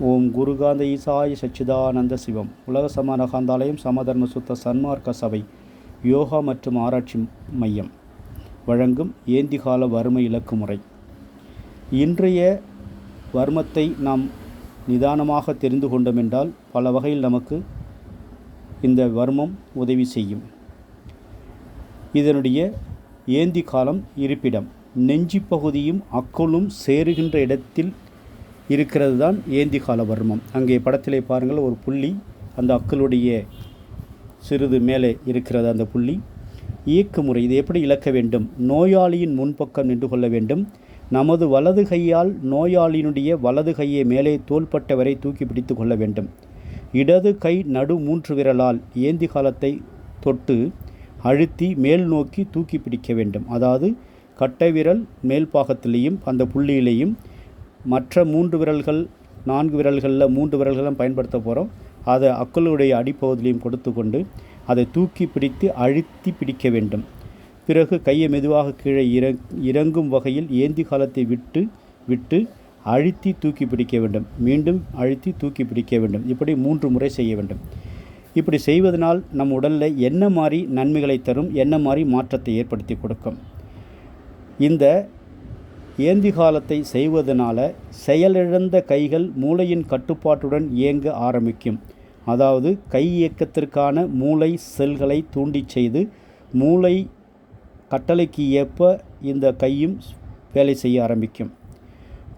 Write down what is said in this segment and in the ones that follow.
ஓம் குருகாந்த ஈசாய சச்சிதானந்த சிவம். உலக சமானகாந்தாலயம் சமதர்ம சுத்த சன்மார்க்க சபை யோகா மற்றும் ஆராய்ச்சி மையம். வழங்கும் ஏந்திகால வறுமை இலக்கு முறை. இன்றைய வர்மத்தை நாம் நிதானமாக தெரிந்து கொண்டோம் என்றால் பல வகையில் நமக்கு இந்த வர்மம் உதவி செய்யும். இதனுடைய ஏந்தி காலம் இருப்பிடம். நெஞ்சி பகுதியும் அக்குளும் சேருகின்ற இடத்தில் இருக்கிறது தான் ஏந்தி கால வர்மம் அங்கே படத்திலே பாருங்கள் ஒரு புள்ளி அந்த அக்களுடைய சிறிது மேலே இருக்கிறது அந்த புள்ளி. இயக்க முறை இது எப்படி இழக்க வேண்டும்? நோயாளியின் முன்பக்கம் நின்று கொள்ள வேண்டும். நமது வலது கையால் நோயாளியினுடைய வலது கையை மேலே தோள்பட்ட வரை தூக்கி பிடித்து கொள்ள வேண்டும். இடது கை நடு மூன்று விரலால் ஏந்தி காலத்தை தொட்டு அழுத்தி மேல் நோக்கி தூக்கி பிடிக்க வேண்டும். அதாவது கட்டை விரல் மேல் பாகத்திலேயும் அந்த புள்ளியிலேயும் மற்ற மூன்று விரல்கள் நான்கு விரல்களில் மூன்று விரல்களும் பயன்படுத்த போகிறோம் அதை அக்களுடைய அடிப்பகுதியிலையும் கொடுத்து கொண்டு அதை தூக்கி பிடித்து அழுத்தி பிடிக்க வேண்டும். பிறகு கையை மெதுவாக கீழே இறங் இறங்கும் வகையில் ஏந்தி காலத்தை விட்டு விட்டு அழுத்தி தூக்கி பிடிக்க வேண்டும். மீண்டும் அழுத்தி தூக்கி பிடிக்க வேண்டும். இப்படி மூன்று முறை செய்ய வேண்டும். இப்படி செய்வதனால் நம் உடலில் என்ன மாதிரி நன்மைகளை தரும் என்ன மாதிரி மாற்றத்தை ஏற்படுத்தி கொடுக்கும். இந்த ஏந்தி காலத்தை செய்வதனால செயலிழந்த கைகள் மூளையின் கட்டுப்பாட்டுடன் இயங்க ஆரம்பிக்கும். அதாவது கை இயக்கத்திற்கான மூளை செல்களை தூண்டிச் செய்து மூளை கட்டளைக்கு ஏற்ப இந்த கையும் வேலை செய்ய ஆரம்பிக்கும்.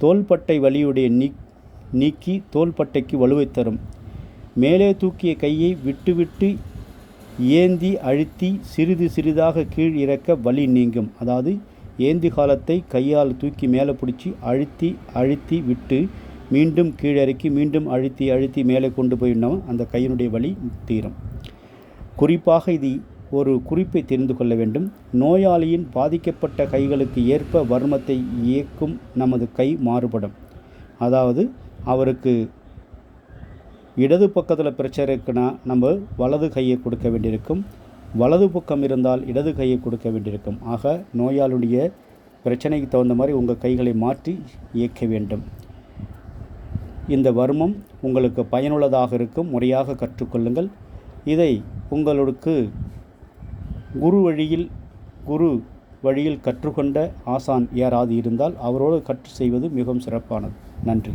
தோள்பட்டை வலியுடைய நீ நீக்கி தோள்பட்டைக்கு வலுவை தரும். மேலே தூக்கிய கையை விட்டுவிட்டு ஏந்தி அழுத்தி சிறிது சிறிதாக கீழ் இறக்க வலி நீங்கும். அதாவது ஏந்தி காலத்தை கையால் தூக்கி மேலே பிடிச்சி அழுத்தி அழுத்தி விட்டு மீண்டும் கீழிறக்கி மீண்டும் அழுத்தி அழுத்தி மேலே கொண்டு போயிடணும் அந்த கையினுடைய வலி தீரும். குறிப்பாக இது ஒரு குறிப்பை தெரிந்து கொள்ள வேண்டும். நோயாளியின் பாதிக்கப்பட்ட கைகளுக்கு ஏற்ப வர்மத்தை இயக்கும் நமது கை மாறுபடும். அதாவது அவருக்கு இடது பக்கத்தில் பிரச்சனை இருக்குன்னா நம்ம வலது கையை கொடுக்க வேண்டியிருக்கும். வலது பக்கம் இருந்தால் இடது கையை கொடுக்க வேண்டியிருக்கும். ஆக நோயாளுடைய பிரச்சனைக்கு தகுந்த மாதிரி உங்கள் கைகளை மாற்றி இயக்க வேண்டும். இந்த வர்மம் உங்களுக்கு பயனுள்ளதாக இருக்கும். முறையாக கற்றுக்கொள்ளுங்கள். இதை உங்களுக்கு குரு வழியில் குரு வழியில் கற்றுக்கொண்ட ஆசான் யாராவது இருந்தால் அவரோடு கற்று செய்வது மிகவும் சிறப்பானது. நன்றி.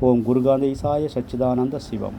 ஓம் குருகாந்த இசாய சச்சிதானந்த சிவம்.